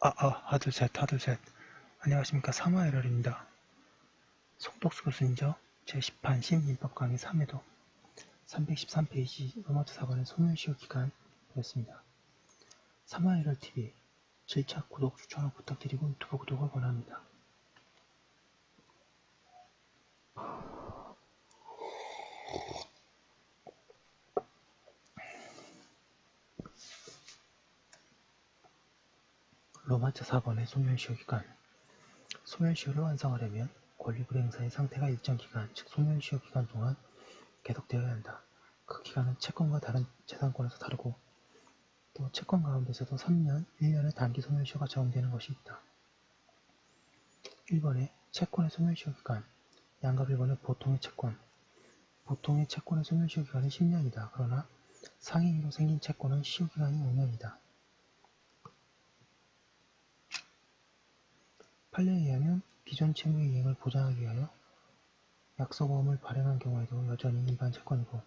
아, 아, 하둘셋, 하둘셋. 안녕하십니까. 사마에럴입니다. 송독수 교수님죠. 제10판 신민법 강의 3회도 313페이지 로마트 4번의 소멸시효 기간 보였습니다. 사마에럴 TV 7차 구독 추천을 부탁드리고 유튜브 구독을 권합니다. 로마차 4번의 소멸시효 기간 소멸시효를 완성하려면 권리불행사의 상태가 일정 기간, 즉 소멸시효 기간 동안 계속되어야 한다. 그 기간은 채권과 다른 재산권에서 다르고 또 채권 가운데서도 3년, 1년의 단기 소멸시효가 적용되는 것이 있다. 1번에 채권의 소멸시효 기간 양갑 1번의 보통의 채권 보통의 채권의 소멸시효 기간은 10년이다. 그러나 상행위로 생긴 채권은 시효 기간이 5년이다. 판례에 의하면 기존 채무의 이행을 보장하기 위하여 약소보험을 발행한 경우에도 여전히 일반 채권이고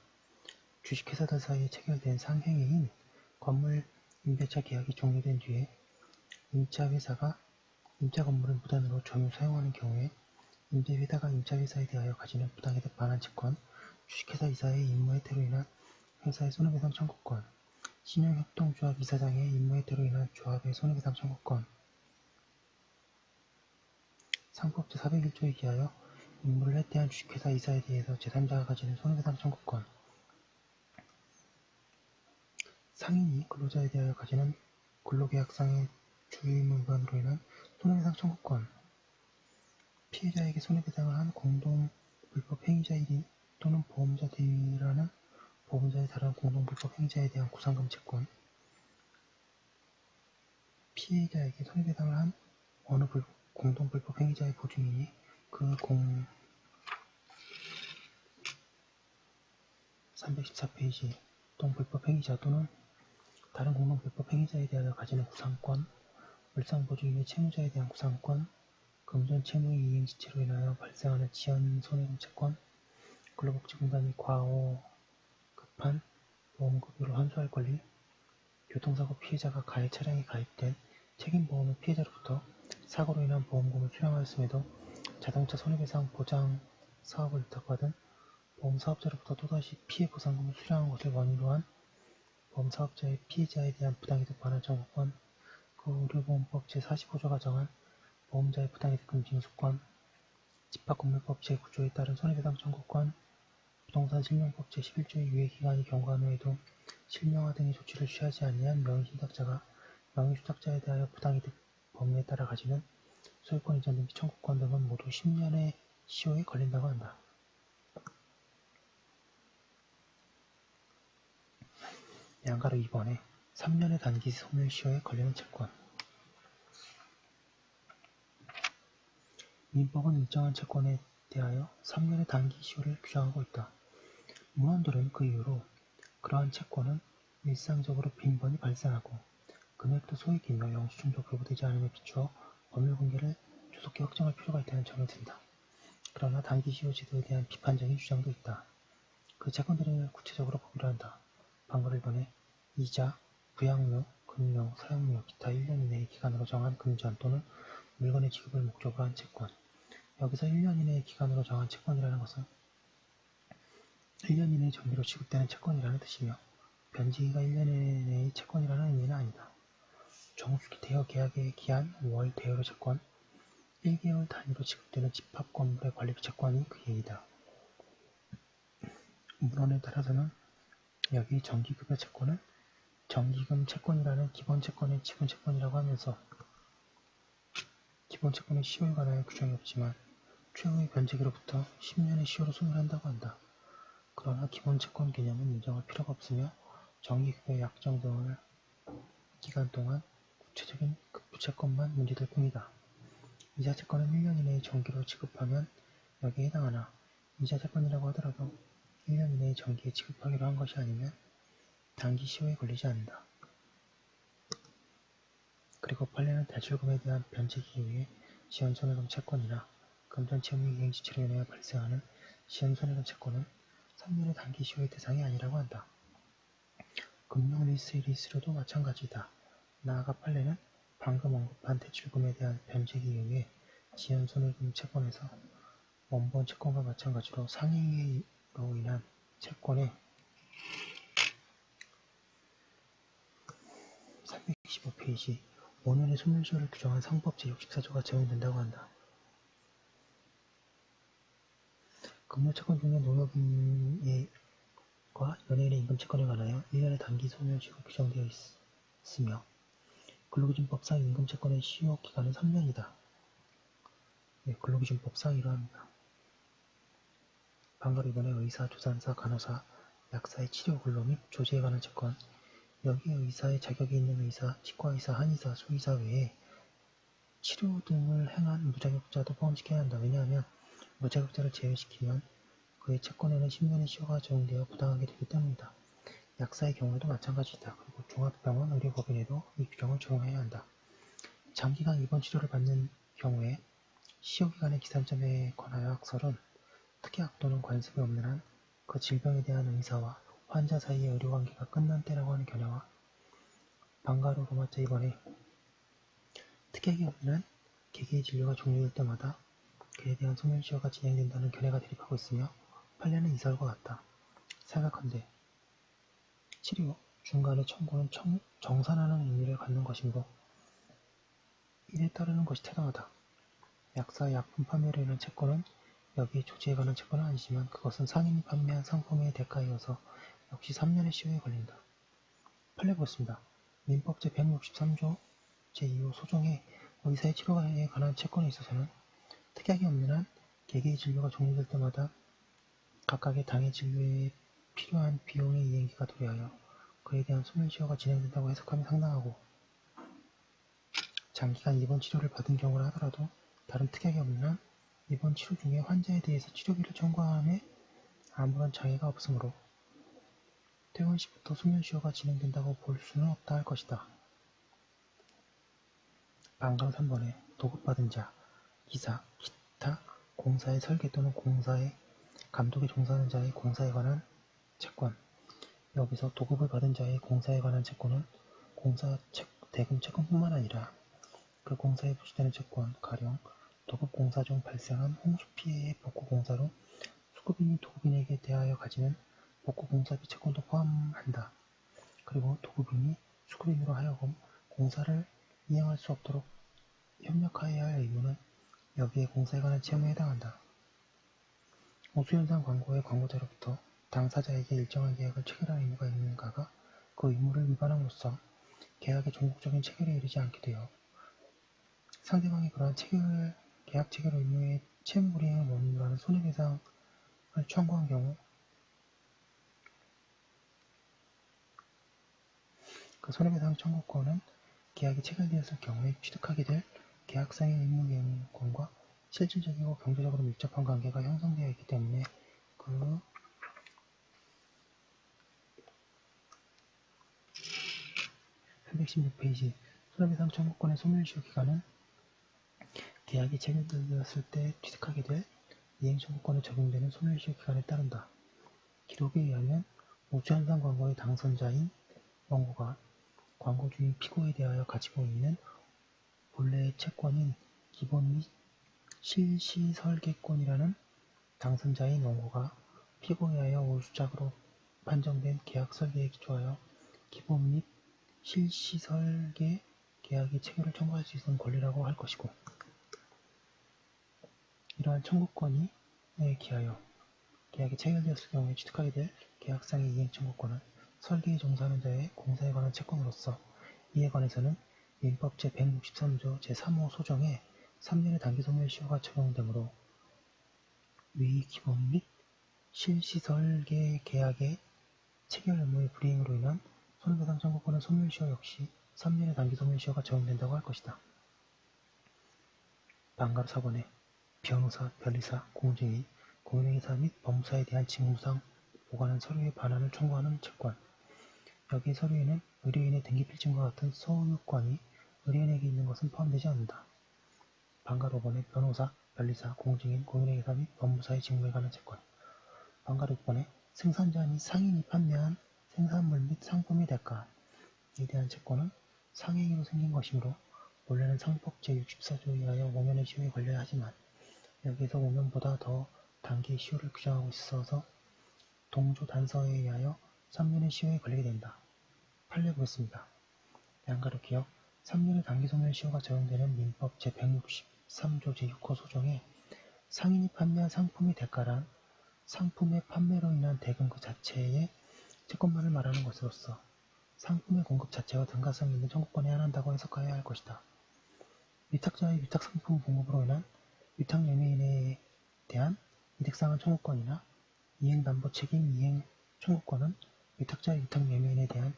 주식회사들 사이에 체결된 상행위인 건물 임대차 계약이 종료된 뒤에 임차회사가 임차 건물을 무단으로 점유 사용하는 경우에 임대회사가 임차회사에 대하여 가지는 부당이득 반환 채권, 주식회사 이사의 임무해태로 인한 회사의 손해배상 청구권, 신용협동조합 이사장의 임무해태로 인한 조합의 손해배상 청구권, 상법제 401조에 기하여 임무를 해태한 주식회사 이사에 대해서 제3자가 가지는 손해배상 청구권. 상인이 근로자에 대하여 가지는 근로계약상의 주의무 위반으로 인한 손해배상 청구권. 피해자에게 손해배상을 한 공동 불법 행위자 1인 또는 보험자 대위라는 보험자의 다른 공동 불법 행위자에 대한 구상금 채권. 피해자에게 손해배상을 한 어느 불법 공동불법 행위자의 보증인이 그 공... 314페이지 동불법 행위자 또는 다른 공동불법 행위자에 대하여 가지는 구상권, 물상보증인의 채무자에 대한 구상권, 금전 채무의 이행 지체로 인하여 발생하는 지연 손해금 채권, 근로복지공단 이 과오 급한 보험급여를 환수할 권리, 교통사고 피해자가 가해 차량에 가입된 책임보험의 피해자로부터 사고로 인한 보험금을 수령하였음에도 자동차 손해배상 보장 사업을 위탁받은 보험사업자로부터 또다시 피해 보상금을 수령한 것을 원인으로 한 보험사업자의 피해자에 대한 부당이득 반환 청구권, 그 의료보험법 제45조가 정한 보험자의 부당이득금 징수권, 집합건물법 제9조에 따른 손해배상 청구권, 부동산 실명법 제11조의 유예기간이 경과한 후에도 실명화 등의 조치를 취하지 아니한 명의신탁자가 명의주탁자에 대하여 부당이득 법률에 따라 가지는 소유권 이전 등기 청구권 등은 모두 10년의 시효에 걸린다고 한다. 양가로 2번에 3년의 단기 소멸시효에 걸리는 채권 민법은 일정한 채권에 대하여 3년의 단기 시효를 규정하고 있다. 문헌들은 그 이후로 그러한 채권은 일상적으로 빈번히 발생하고 금액도 소액이며 영수증도 교부되지 않음에 비추어 법률 공개를 조속히 확정할 필요가 있다는 점을 든다. 그러나 단기 시효 제도에 대한 비판적인 주장도 있다. 그 채권들을 구체적으로 보기로 한다. 방금 1번에 이자, 부양료, 금료, 사용료, 기타 1년 이내의 기간으로 정한 금전 또는 물건의 지급을 목적으로 한 채권. 여기서 1년 이내의 기간으로 정한 채권이라는 것은 1년 이내 정기로 지급되는 채권이라는 뜻이며 변제기가 1년 이내의 채권이라는 의미는 아니다. 정수기 대여 계약의 기한 5월 대여료 채권 1개월 단위로 지급되는 집합 건물의 관리비 채권이 그 얘기다. 문헌에 따라서는 여기 정기급여 채권을 정기금 채권이라는 기본 채권의 지분 채권이라고 하면서 기본 채권의 시효에 관하여 규정이 없지만 최후의 변제기로부터 10년의 시효로 소멸한다고 한다. 그러나 기본 채권 개념은 인정할 필요가 없으며 정기급여 약정 등을 기간 동안 구체적인 급부채권만 문제될 뿐이다. 이자채권은 1년 이내에 정기로 지급하면 여기에 해당하나 이자채권이라고 하더라도 1년 이내에 정기에 지급하기로 한 것이 아니면 단기 시효에 걸리지 않는다. 그리고 판례는 대출금에 대한 변제기 이후에 시연손해금 채권이나 금전채무 이행지체로 인하여 발생하는 시연손해금 채권은 3년의 단기 시효의 대상이 아니라고 한다. 금융리스의 리스로도 마찬가지다. 나아가 판례는 방금 언급한 대출금에 대한 변제에 의해 지연 손해금 채권에서 원본 채권과 마찬가지로 상행으로 인한 채권의 325페이지 5년의 소멸시효를 규정한 상법 제64조가 적용된다고 한다. 금융채권 중에 농협인과 연예인의 임금채권에 관하여 1년의 단기 소멸시효가 규정되어 있, 으며 근로기준법상 임금채권의 시효기간은 3년이다. 네, 근로기준법상 이러합니다. 방가로 이번에 의사, 조산사, 간호사, 약사의 치료, 근로 및 조제에 관한 채권, 여기에 의사의 자격이 있는 의사, 치과의사, 한의사, 수의사 외에 치료 등을 행한 무자격자도 포함시켜야 한다. 왜냐하면 무자격자를 제외시키면 그의 채권에는 10년의 시효가 적용되어 부당하게 되기 때문이다. 약사의 경우에도 마찬가지다. 그리고 종합병원 의료법인에도 이 규정을 적용해야 한다. 장기간 입원 치료를 받는 경우에 시효기간의 기산점에 관하여 학설은 특약약 또는 관습이 없는 한 그 질병에 대한 의사와 환자 사이의 의료관계가 끝난 때라고 하는 견해와 방가로 로마자 2번에 특약이 없는 한 개개의 진료가 종료될 때마다 그에 대한 소멸시효가 진행된다는 견해가 대립하고 있으며 판례는 이설과 같다. 생각한데 치료 중간에 청구는 청, 정산하는 의미를 갖는 것이므로 이에 따르는 것이 타당하다. 약사 약품 인한 채권은 여기에 조치에 관한 채권은 아니지만 그것은 상인이 판매한 상품의 대가이어서 역시 3년의 시효에 걸린다. 판례 보겠습니다. 민법 제163조 제2호 소정에 의사의 치료에 관한 채권에 있어서는 특약이 없는 한 개개의 진료가 종료될 때마다 각각의 당의 진료에 필요한 비용의 이행기가 도래하여 그에 대한 소멸시효가 진행된다고 해석함이 상당하고 장기간 입원 치료를 받은 경우라 하더라도 다른 특약이 없는 한 이번 치료 중에 환자에 대해서 치료비를 청구함에 아무런 장애가 없으므로 퇴원 시부터 수면시효가 진행된다고 볼 수는 없다 할 것이다. 방강 3번에 도급받은 자, 기사, 기타, 공사의 설계 또는 공사의 감독에 종사하는 자의 공사에 관한 채권 여기서 도급을 받은 자의 공사에 관한 채권은 공사 대금 채권뿐만 아니라 그 공사에 부시되는 채권, 가령 도급 공사 중 발생한 홍수 피해의 복구 공사로 수급인이 도급인에게 대하여 가지는 복구 공사비 채권도 포함한다. 그리고 도급인이 수급인으로 하여금 공사를 이행할 수 없도록 협력하여야 할 의무는 여기에 공사에 관한 채무에 해당한다. 우수현상 광고의 광고자로부터 당사자에게 일정한 계약을 체결할 의무가 있는가가 그 의무를 위반함으로써 계약의 종국적인 체결에 이르지 않게 되어 상대방이 그러한 체결 계약 체결 의무의 채무 불이행을 원인으로 손해배상을 청구한 경우 그 손해배상 청구권은 계약이 체결되었을 경우에 취득하게 될 계약상의 의무이행권과 실질적이고 경제적으로 밀접한 관계가 형성되어 있기 때문에 그 (316페이지) 손해배상 청구권의 소멸시효 기간은 계약이 체결되었을 때 취득하게 될 이행청구권에 적용되는 소멸시효 기간에 따른다. 기록에 의하면 우주현상 광고의 당선자인 원고가 광고 주인 피고에 대하여 가지고 있는 본래의 채권인 기본 및 실시설계권이라는 당선자인 원고가 피고에 하여 우수작으로 판정된 계약 설계에 기초하여 기본 및 실시설계 계약의 체결을 청구할 수 있는 권리라고 할 것이고 이러한 청구권이 에 기하여 계약이 체결되었을 경우에 취득하게 될 계약상의 이행 청구권은 설계에 종사하는 자의 공사에 관한 채권으로서 이에 관해서는 민법 제163조 제3호 소정에 3년의 단기 소멸 시효가 적용되므로 위 기본 및 실시설계 계약의 체결 의무의 불이행으로 인한 손해배상 청구권의 소멸시효 역시 3년의 단기 소멸시효가 적용된다고 할 것이다. 반갑 4번에 변호사, 변리사, 공증인, 공인회계사 및 법무사에 대한 직무상 보관한 서류의 반환을 청구하는 채권. 여기 서류에는 의뢰인의 등기필증과 같은 소유권이 의뢰인에게 있는 것은 포함되지 않는다. 방가 5번에 변호사, 변리사, 공증인, 공인회계사 및 법무사의 직무에 관한 채권. 방가 6번에 생산자 및 상인이 판매한 생산물 및 상품의 대가에 대한 채권은 상행위로 생긴 것이므로 원래는 상법 제64조에 의하여 5년의 시효에 걸려야 하지만 여기에서 5년보다 더 단기의 시효를 규정하고 있어서 동조 단서에 의하여 3년의 시효에 걸리게 된다. 판례 보겠습니다. 양가로 기억 3년의 단기 소멸 시효가 적용되는 민법 제163조 제6호 소정에 상인이 판매한 상품의 대가란 상품의 판매로 인한 대금 그 자체의 채권만을 말하는 것으로서 상품의 공급 자체가 등가성 있는 청구권에 한한다고 해석하여야 할 것이다. 위탁자의 위탁 상품 공급으로 인한 위탁매매인에 대한 이득상한 청구권이나 이행담보 책임 이행 청구권은 위탁자의 위탁매매인에 대한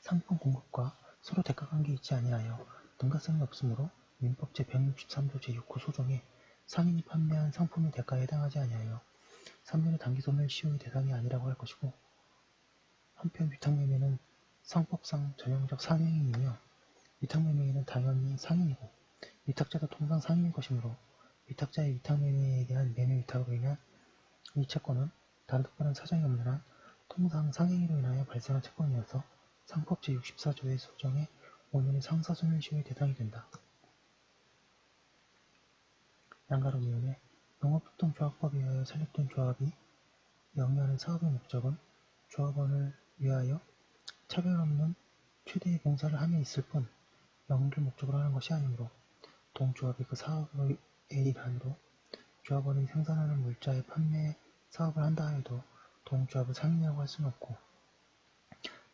상품 공급과 서로 대가 관계 있지 아니하여 등가성이 없으므로 민법 제163조 제6호 소정에 상인이 판매한 상품의 대가에 해당하지 아니하여 3년의 단기 소멸 시효의 대상이 아니라고 할 것이고 한편 위탁매매는 상법상 전형적 상행이며 위탁매매인은 당연히 상인이고 위탁자도 통상 상인인 것이므로 위탁자의 위탁매매에 대한 매매 위탁으로 인한 이 채권은 다른 특별한 사정이 없는 한 통상 상행위로 인하여 발생한 채권이어서 상법 제64조의 소정에 5년의 상사소멸시효의 대상이 된다. 양가로위원회 농업협동조합법에 의하여 설립된 조합이 영위하는 사업의 목적은 조합원을 위하여 차별 없는 최대의 봉사를 함에 있을 뿐 영리를 목적으로 하는 것이 아니므로 동조합이 그 사업의 일환으로 조합원이 생산하는 물자의 판매 사업을 한다 하여도 동조합을 상인이라고 할 수는 없고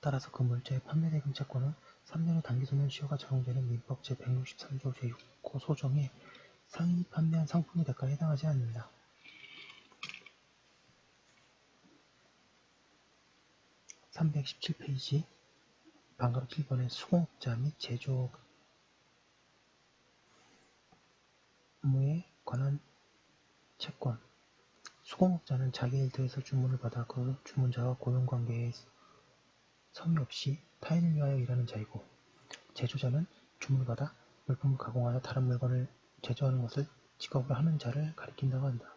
따라서 그 물자의 판매 대금 채권은 3년의 단기 소멸 시효가 적용되는 민법 제163조 제6호 소정에 상인이 판매한 상품의 대가에 해당하지 않는다. 317페이지 방가로 7번의 수공업자 및 제조 업무에 관한 채권 수공업자는 자기 일터에서 주문을 받아 그 주문자와 고용관계에 성의 없이 타인을 위하여 일하는 자이고 제조자는 주문을 받아 물품을 가공하여 다른 물건을 제조하는 것을 직업으로 하는 자를 가리킨다고 한다.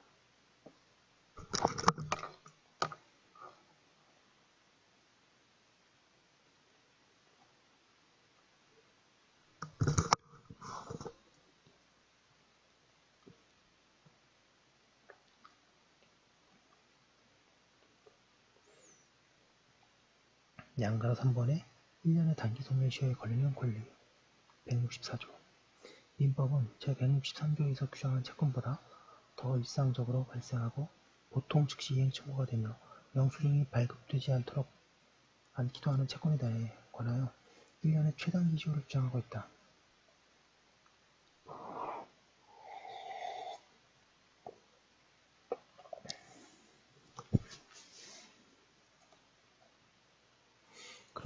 양가로 3번에 1년의 단기 소멸시효에 걸리는 권리 164조 민법은 제163조에서 규정한 채권보다 더 일상적으로 발생하고 보통 즉시 이행 청구가 되며 영수증이 발급되지 않도록 않기도 하는 채권에 대해 관하여 1년의 최단기 시효를 규정하고 있다.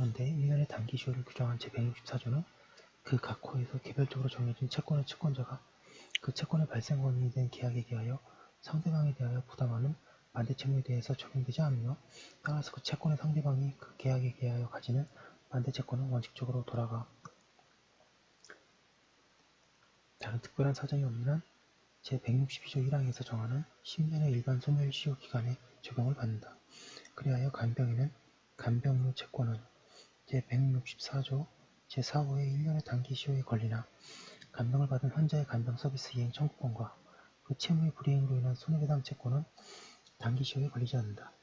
그런데 1년의 단기 시효를 규정한 제164조는 그 각 호에서 개별적으로 정해진 채권의 채권자가 그 채권의 발생 원인이 된 계약에 대하여 상대방에 대하여 부담하는 반대 채무에 대해서 적용되지 않으며 따라서 그 채권의 상대방이 그 계약에 대하여 가지는 반대 채권은 원칙적으로 돌아가 다른 특별한 사정이 없는 한 제162조 1항에서 정하는 10년의 일반 소멸시효 기간에 적용을 받는다. 그리하여 간병인은 간병료 채권은 제164조 제4호의 1년의 단기 시효에 걸리나 간병을 받은 환자의 간병 서비스 이행 청구권과 그 채무의 불이행으로 인한 손해배상 채권은 단기 시효에 걸리지 않는다.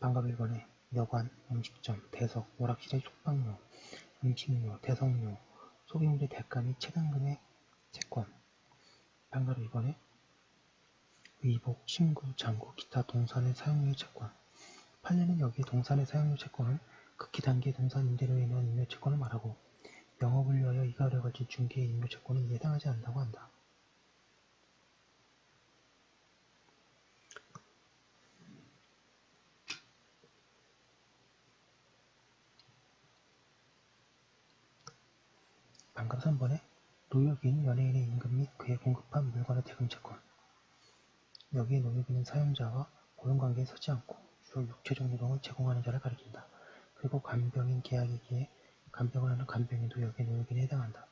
방갑 1번에 여관, 음식점, 대석, 오락실의 숙박료, 음식료, 대성료, 소비물의 대가 및 체당금의 채권 방갑 2번에 의복, 침구, 장구, 기타 동산의 사용료 채권 판례는 여기에 동산의 사용료 채권은 극히 단계 동산 임대료에 인한 임묘 채권을 말하고 영업을 위하여 이가를 걸친 중개의 임묘 채권은 해당하지 않는다고 한다. 방금 3번에 노역인 연예인의 임금 및 그에 공급한 물건의 대금 채권 여기에 노역인은 사용자와 고용관계에 서지 않고 주로 육체적 노동을 제공하는 자를 가리킨다. 그리고 간병인 계약이기에 간병을 하는 간병인도 여기에 노역인에 해당한다.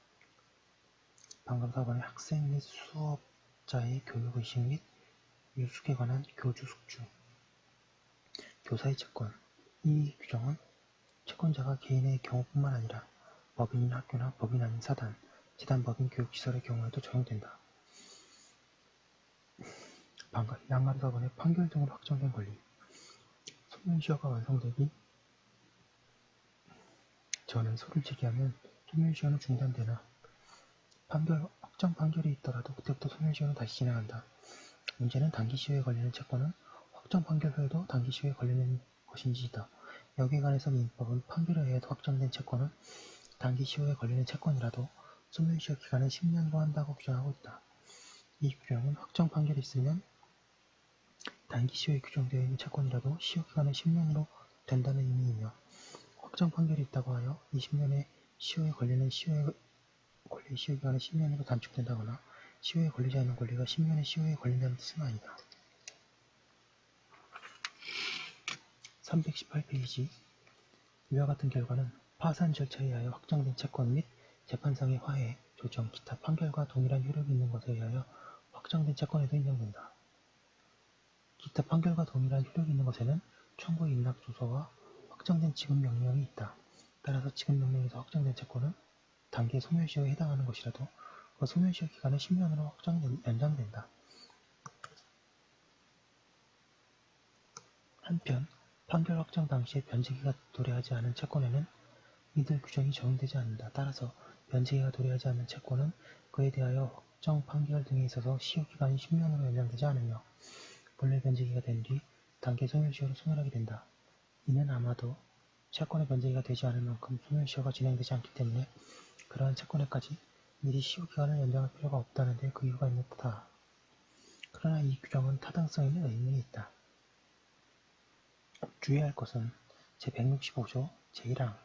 방금 4번의 학생 및 수업자의 교육의식 및 유숙에 관한 교주 숙주 교사의 채권 이 규정은 채권자가 개인의 경우뿐만 아니라 법인인 학교나 법인 아닌 사단, 재단 법인 교육시설의 경우에도 적용된다. 방금 양감사건의 판결 등으로 확정된 권리 소멸시효가 완성되기 전에 소를 제기하면 소멸시효는 중단되나 판결, 확정 판결이 있더라도 그때부터 소멸시효는 다시 진행한다. 문제는 단기시효에 걸리는 채권은 확정 판결 후에도 단기시효에 걸리는 것인지이다. 여기에 관해서 민법은 판결에 의해 확정된 채권은 단기시효에 걸리는 채권이라도 소멸시효 기간은 10년으로 한다고 규정하고 있다. 이 규정은 확정 판결이 있으면 단기시효에 규정되어 있는 채권이라도 시효기간은 10년으로 된다는 의미이며 확정 판결이 있다고 하여 20년의 시효에 걸리는 시효에 권리 시효 기간은 10년으로 단축된다거나 시효에 걸리지 않는 권리가 10년의 시효에 걸린다는 뜻은 아니다. 318페이지 위와 같은 결과는 파산 절차에 의하여 확정된 채권 및 재판상의 화해, 조정, 기타 판결과 동일한 효력이 있는 것에 의하여 확정된 채권에도 인정된다. 기타 판결과 동일한 효력이 있는 것에는 청구 입납 조서와 확정된 지급 명령이 있다. 따라서 지급 명령에서 확정된 채권은 단기 소멸시효에 해당하는 것이라도 그 소멸시효 기간은 10년으로 확정 연장된다. 한편 판결 확정 당시에 변제기가 도래하지 않은 채권에는 이들 규정이 적용되지 않는다. 따라서 변제기가 도래하지 않는 채권은 그에 대하여 확정 판결 등에 있어서 시효 기간이 10년으로 연장되지 않으며 본래 변제기가 된 뒤 단계 소멸시효로 소멸하게 된다. 이는 아마도 채권의 변제기가 되지 않을 만큼 소멸시효가 진행되지 않기 때문에 그러한 채권에까지 미리 시효 기간을 연장할 필요가 없다는 데 그 이유가 있는 듯다. 그러나 이 규정은 타당성 있는 의문이 있다. 주의할 것은 제165조 제1항,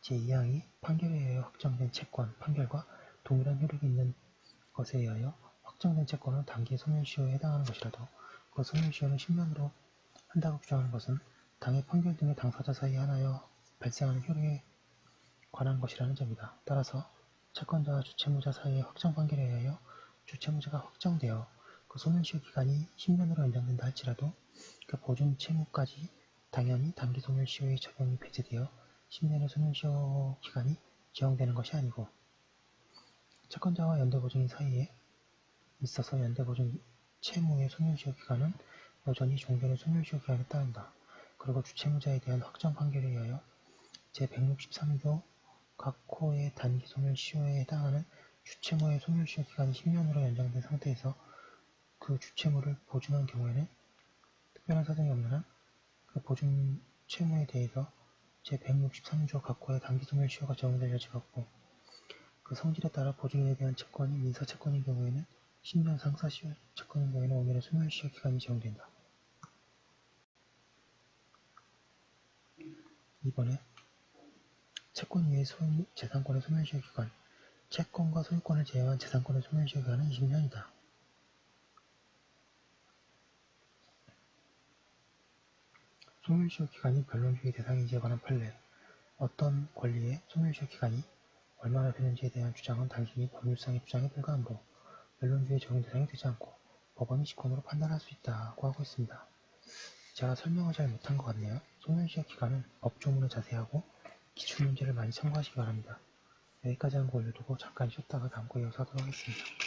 제2항이 판결에 의하여 확정된 채권, 판결과 동일한 효력이 있는 것에 의하여 확정된 채권은 단기 소멸시효에 해당하는 것이라도 그 소멸시효는 10년으로 한다고 규정하는 것은 당의 판결 등의 당사자 사이에 하나여 발생하는 효력에 관한 것이라는 점이다. 따라서 채권자와 주채무자 사이의 확정 판결에 의하여 주채무자가 확정되어 그 소멸시효 기간이 10년으로 연장된다 할지라도 그 보증 채무까지 당연히 단기 소멸시효의 적용이 배제되어 10년의 소멸시효 기간이 적용되는 것이 아니고 채권자와 연대보증인 사이에 있어서 연대보증 채무의 소멸시효 기간은 여전히 종전의 소멸시효 기간에 따른다. 그리고 주채무자에 대한 확정 판결에 의하여 제163조 각 호의 단기 소멸시효에 해당하는 주채무의 소멸시효 기간이 10년으로 연장된 상태에서 그 주채무를 보증한 경우에는 특별한 사정이 없는 한 그 보증 채무에 대해서 제163조 각 호의 단기 소멸시효가 적용될 여지가 없고 그 성질에 따라 보증인에 대한 채권이 민사 채권인 경우에는 10년 상사시효 채권인 경우에는 5년의 소멸시효 기간이 적용된다. 이번에 채권 이외의 소유, 재산권의 소멸시효 기간 채권과 소유권을 제외한 재산권의 소멸시효 기간은 20년이다. 소멸시효 기간이 변론주의 대상인지에 관한 판례 어떤 권리의 소멸시효 기간이 얼마나 되는지에 대한 주장은 단순히 법률상의 주장에 불과하므로 변론주의 적용 대상이 되지 않고 법원이 직권으로 판단할 수 있다고 하고 있습니다. 제가 설명을 잘 못한 것 같네요. 소멸시효 기간은 법조문을 자세하고 기출 문제를 많이 참고하시기 바랍니다. 여기까지 한거 올려두고 잠깐 쉬었다가 다음 거 이어서 하도록 하겠습니다.